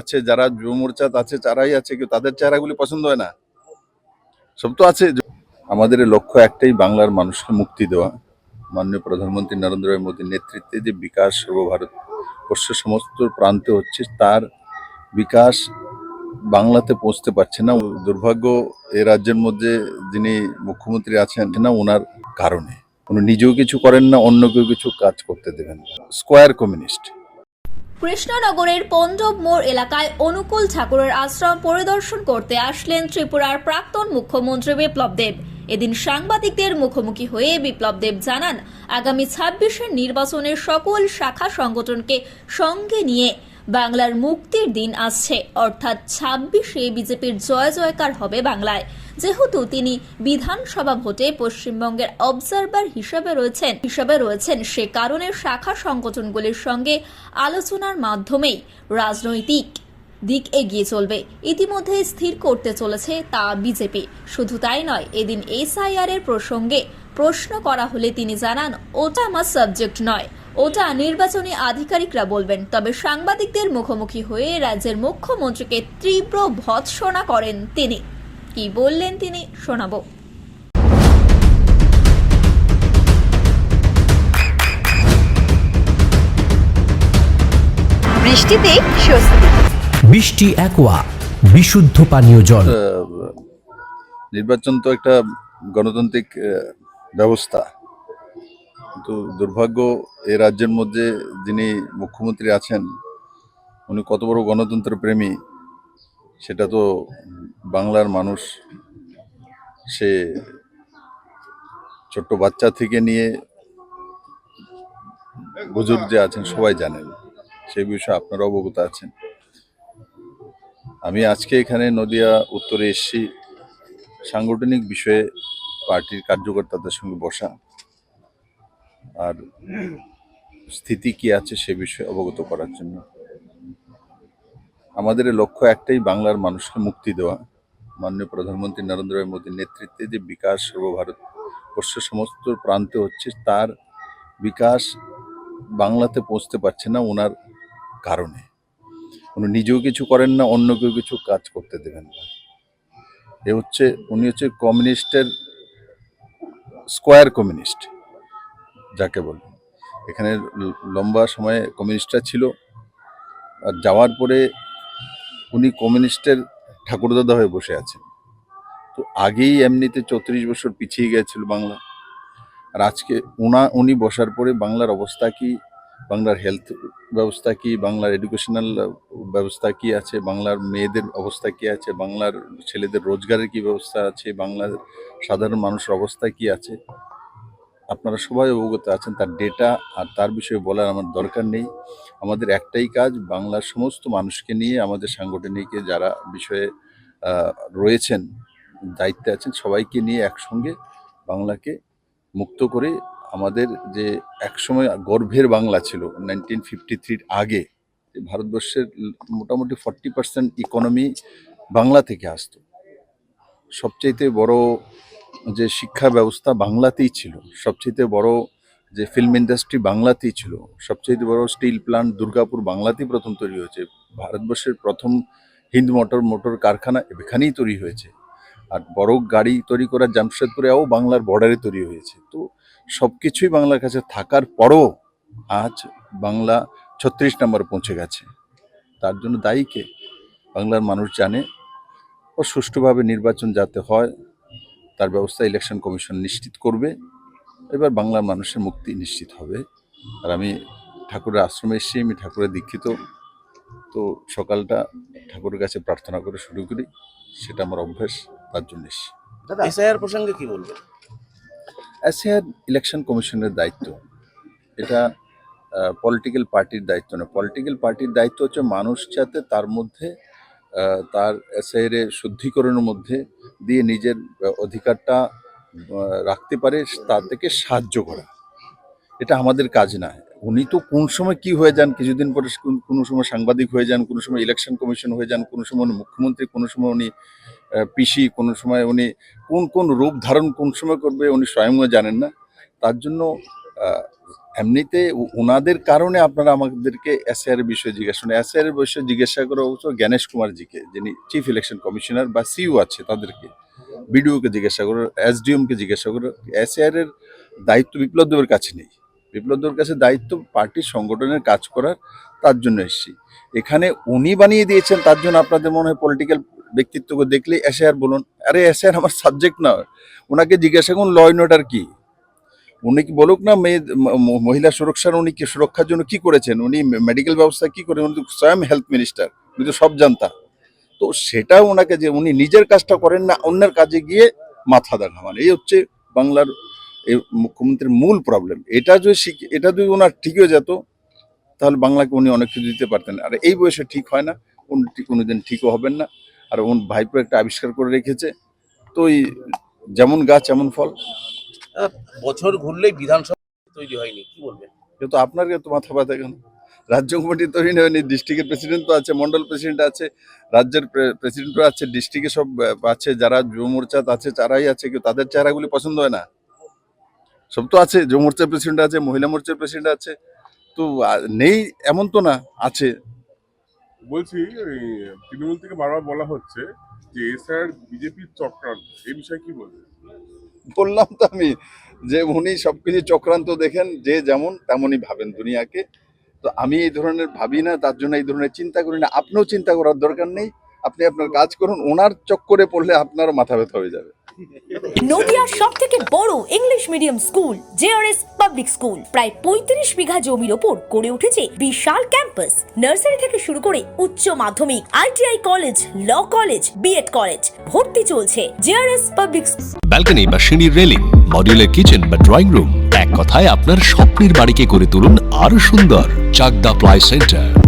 আছে, যারা যুব মোর্চা আছে যারাই আছে কেউ তাদের চেহারাগুলি পছন্দ হয় না। সব তো আছে। আমাদের লক্ষ্য একটাই, বাংলার মানুষকে মুক্তি দেওয়া। মাননীয় প্রধানমন্ত্রী নরেন্দ্র মোদীর নেতৃত্বে যে বিকাশ সর্বভারত বর্ষের সমস্ত প্রান্তে হচ্ছে তার বিকাশ বাংলাতে পৌঁছতে পারছে না। দুর্ভাগ্য, এ রাজ্যের মধ্যে যিনি মুখ্যমন্ত্রী আছেন, না ওনার কারণে। উনি নিজেও কিছু করেন না, অন্য কেউ কিছু কাজ করতে দেবেন স্কোয়ার কমিউনিস্ট। কৃষ্ণনগরের পণ্ডব মোড় এলাকায় অনুকূল ঠাকুরের আশ্রম পরিদর্শন করতে আসলেন ত্রিপুরার প্রাক্তন মুখ্যমন্ত্রী বিপ্লব দেব। এদিন সাংবাদিকদের মুখোমুখি হয়ে বিপ্লব দেব জানান, আগামী ছাব্বিশের নির্বাচনের সকল শাখা সংগঠনকে সঙ্গে নিয়ে বাংলার মুক্তির দিন আসছে। অর্থাৎ ছাব্বিশে বিজেপির জয় জয়কার হবে বাংলায়। যেহেতু তিনি বিধানসভা ভোটে পশ্চিমবঙ্গের অবজারভার হিসেবে রয়েছেন হিসেবে রয়েছেন, সে কারণে শাখা সংগঠনগুলির সঙ্গে আলোচনার মাধ্যমেই রাজনৈতিক দিক এগিয়ে চলবে। ইতিমধ্যে স্থির করতে চলেছে তা বিজেপি। শুধু তাই নয়, এদিন এসআইআর এর প্রসঙ্গে প্রশ্ন করা হলে তিনি জানান, ওটা আমার সাবজেক্ট নয়। ওটা নির্বাচনী আধিকারিকরা বলবেন তবে সাংবাদিকদের মুখোমুখি হয়ে রাজ্যের মুখ্যমন্ত্রীকে তীব্র ভৎসনা করেন তিনি। কি বললেন তিনি শোনাবো। বৃষ্টিতে স্বস্তি বৃষ্টি অ্যাকোয়া বিশুদ্ধ পানীয় জল। নির্বাচন তো একটা গণতান্ত্রিক ব্যবস্থা। কিন্তু দুর্ভাগ্য এ রাজ্যের মধ্যে যিনি মুখ্যমন্ত্রী আছেন, উনি কত বড় গণতন্ত্র প্রেমী, সেটা তো বাংলার মানুষ, সে ছোট্ট বাচ্চা থেকে নিয়ে বুজুর্গ যে আছেন সবাই জানেন সেই বিষয়ে আপনারা অবগত আছেন। আমি আজকে এখানে নদিয়া উত্তরে এসেছি, সাংগঠনিক বিষয়ে পার্টির কার্যকর্তাদের সঙ্গে বসা। আর স্থিতি কি আছে সে বিষয়ে অবগত করার জন্য। আমাদের লক্ষ্য একটাই, বাংলার মানুষকে মুক্তি দেওয়া। মাননীয় প্রধানমন্ত্রী নরেন্দ্র মোদীর নেতৃত্বে যে বিকাশ সর্বভারত বর্ষের সমস্ত প্রান্তে হচ্ছে, তার বিকাশ বাংলাতে পৌঁছতে পারছে না ওনার কারণে। উনি নিজেও কিছু করেন না অন্য কেউ কিছু কাজ করতে দেবেন না। এ হচ্ছে, উনি হচ্ছে কমিউনিস্টের স্কোয়ার কমিউনিস্ট। যাকে বলে। এখানে লম্বা সময়ে কমিউনিস্টরা ছিল। আর যাওয়ার পরে উনি কমিউনিস্টের ঠাকুরদাদা হয়ে বসে আছেন। তো আগেই এমনিতে চৌত্রিশ বছর পিছিয়ে গেছিল বাংলা। আর আজকে উনা, উনি বসার পরে বাংলার অবস্থা কি? বাংলার হেলথ ব্যবস্থা কি? বাংলার এডুকেশনাল ব্যবস্থা কি আছে? বাংলার মেয়েদের অবস্থা কি আছে? বাংলার ছেলেদের রোজগারের কি ব্যবস্থা আছে? বাংলার সাধারণ মানুষের অবস্থা কি আছে? আপনারা সবাই অবগত আছেন, তার ডেটা আর তার বিষয়ে বলার আমার দরকার নেই। আমাদের একটাই কাজ, বাংলার সমস্ত মানুষকে নিয়ে আমাদের সাংগঠনিকে যারা বিষয়ে রয়েছেন, দায়িত্বে আছেন, সবাইকে নিয়ে একসঙ্গে বাংলাকে মুক্ত করে আমাদের যে একসময় গর্ভের বাংলা ছিল নাইনটিন ফিফটি থ্রির আগে ভারতবর্ষের মোটামুটি ফর্টি পার্সেন্ট ইকোনমি বাংলা থেকে আসতো। সবচাইতে বড় যে শিক্ষা ব্যবস্থা বাংলাতেই ছিল সবচাইতে বড় যে ফিল্ম ইন্ডাস্ট্রি বাংলাতেই ছিল সবচাইতে বড় স্টিল প্ল্যান্ট দুর্গাপুর বাংলাতেই প্রথম তৈরি হয়েছে। ভারতবর্ষের প্রথম হিন্দ মোটর মোটর কারখানা এখানেই তৈরি হয়েছে। আর বড় গাড়ি তৈরি করা জামশেদপুরেও বাংলার বর্ডারে তৈরি হয়েছে। তো সব কিছুই বাংলার কাছে থাকার পরও আজ বাংলা ছত্রিশ নম্বর পৌঁছে গেছে। তার জন্য দায়ী কে? বাংলার মানুষ জানে। ও সুষ্ঠুভাবে নির্বাচন যাতে হয় তার ব্যবস্থা ইলেকশন কমিশন নিশ্চিত করবে। এবার বাংলার মানুষের মুক্তি নিশ্চিত হবে। আর আমি ঠাকুরের আশ্রমে এসেছি আমি ঠাকুরের দীক্ষিত। তো সকালটা ঠাকুরের কাছে প্রার্থনা করে শুরু করি সেটা আমার অভ্যাস তার জন্য এসেছি। এসআইআর প্রসঙ্গে কি বলবেন? অ্যাসিয়ার ইলেকশন কমিশনের দায়িত্ব। এটা পলিটিক্যাল পার্টির দায়িত্ব না। পলিটিক্যাল পার্টির দায়িত্ব হচ্ছে মানুষ যাতে তার মধ্যে তার এসআইয়ের শুদ্ধিকরণের মধ্যে দিয়ে নিজের অধিকারটা রাখতে পারে, তার থেকে সাহায্য করা। এটা আমাদের কাজ না। উনি তো কোন সময় কি হয়ে যান, কিছুদিন পরে কোনো সময় সাংবাদিক হয়ে যান, কোনো সময় ইলেকশন কমিশন হয়ে যান, কোনো সময় উনি মুখ্যমন্ত্রী, কোনো সময় উনি পিসি কোনো সময় উনি কোন কোন রূপ ধারণ কোন সময় করবে, উনি স্বয়ংও জানেন না। তার জন্য এমনিতে ওনাদের কারণে আপনারা আমাদেরকে এসআইআর বিষয়ে জিজ্ঞাসা করেন এসআইআর বিষয়ে জিজ্ঞাসা করা অবশ্য জ্ঞানেশ কুমার জিকে যিনি চিফ ইলেকশন কমিশনার বা সিইও আছে তাদেরকে, বিডিওকে জিজ্ঞাসা করো এসডিএমকে জিজ্ঞাসা করো এসআইআর এর দায়িত্ব বিপ্লব কাছে নেই। বিপ্লব দেবের কাছে দায়িত্ব পার্টির সংগঠনের কাজ করার, তার জন্য এসেছি। এখানে উনি বানিয়ে দিয়েছেন, তার জন্য আপনাদের মনে হয় পলিটিক্যাল ব্যক্তিত্বকে দেখলে এসআইআর বলুন, আরে এসআইআর আমার সাবজেক্ট না ওনাকে জিজ্ঞাসা করুন ল অ্যান্ড অর্ডার কি? উনি কি বলুক না মেয়ে মহিলা সুরক্ষার উনি কি সুরক্ষার জন্য কি করেছেন? উনি মেডিকেল ব্যবস্থা কি করেন উনি তো স্বয়ং হেলথ মিনিস্টার উনি তো সব জানতা। তো সেটা ওনাকে যে উনি নিজের কাজটা করেন না, অন্যের কাজে গিয়ে মাথা দেখামান এই হচ্ছে বাংলার মুখ্যমন্ত্রীর মূল প্রবলেম এটা যদি শিখ- এটা যদি ওনার ঠিক হয়ে যেত, তাহলে বাংলাকে উনি অনেক কিছু দিতে পারতেন। আর এই বয়সে ঠিক হয় না, উনি ঠিক কোনোদিন ঠিকও হবেন না। আর উন ভাইপো একটা আবিষ্কার করে রেখেছে। তো এই যেমন গাছ এমন ফল। বছর ঘুরলেই বিধানসভা তৈরি হয়নি কি বলবেন? কিন্তু আপনার তো মাথা ব্যথা কেন? রাজ্য কমিটি তৈরি হয়নি ডিস্ট্রিক্টের প্রেসিডেন্ট তো আছে মন্ডল প্রেসিডেন্ট আছে রাজ্যের প্রেসিডেন্টও আছে ডিস্ট্রিক্টে সব আছে যারা যুব মোর্চাত আছে তারাই আছে কেউ তাদের চেহারাগুলি পছন্দ হয় না। সব তো আছে যুব মোর্চার প্রেসিডেন্ট আছে মহিলা মোর্চার প্রেসিডেন্ট আছে তো নেই এমন তো না আছে। বলছি তৃণমূল থেকে বারবার বলা হচ্ছে যে এসআর বিজেপির চক্রান্ত এই বিষয়ে কি বলবেন? বললাম তো আমি যে উনি সবকিছু চক্রান্ত দেখেন, যে যেমন তেমনই ভাবেন দুনিয়াকে। তো আমি এই ধরনের ভাবি না, তার জন্য এই ধরনের চিন্তা করি না। আপনিও চিন্তা করার দরকার নেই। আপনি আপনার কাজ করুন ওনার চক্করে পড়লে আপনারও মাথা ব্যথা হয়ে যাবে। নদিয়ার সব থেকে বড় English medium school JRS public school. প্রায় পঁয়ত্রিশ বিঘা জমির ওপর গড়ে উঠেছে বিশাল ক্যাম্পাস। নার্সারি থেকে শুরু করে উচ্চ মাধ্যমিক ITI college law college BEd college ভর্তি চলছে জেআরএস পাবলিক ব্যালকনি বা সিঁড়ির রেলিং মডিউলার কিচেন বা ড্রয়িং রুম এক কথায় আপনার স্বপ্নের বাড়িকে করে তুলুন আরও সুন্দর Chakdaha ply centre.